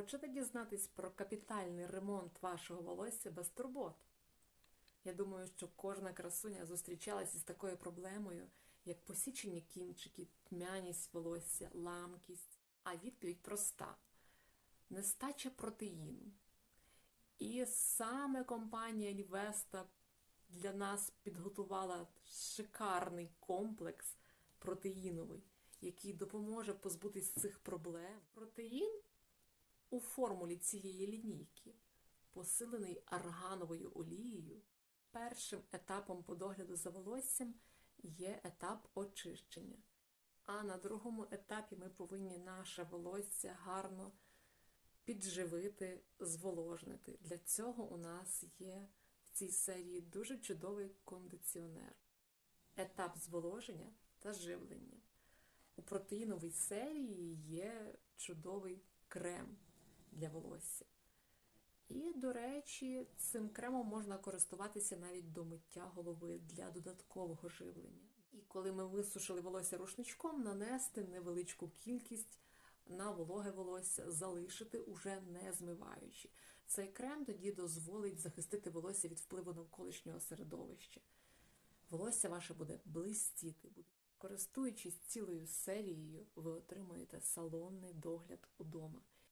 Хочете дізнатись про капітальний ремонт вашого волосся без турбот? Я думаю, що кожна красуня зустрічалася з такою проблемою, як посічені кінчики, тьмяність волосся, ламкість. А відповідь проста: нестача протеїну. І саме компанія Лівеста для нас підготувала шикарний комплекс протеїновий, який допоможе позбутись цих проблем. Протеїн у формулі цієї лінійки, посилений аргановою олією, першим етапом по догляду за волоссям є етап очищення. А на другому етапі ми повинні наше волосся гарно підживити, зволожнити. Для цього у нас є в цій серії дуже чудовий кондиціонер. Етап зволоження та живлення. У протеїновій серії є чудовий крем для волосся. І, до речі, цим кремом можна користуватися навіть до миття голови для додаткового живлення. І коли ми висушили волосся рушничком, нанести невеличку кількість на вологе волосся, залишити уже не змиваючи. Цей крем тоді дозволить захистити волосся від впливу навколишнього середовища. Волосся ваше буде блистіти. Користуючись цілою серією, ви отримаєте салонний догляд удома.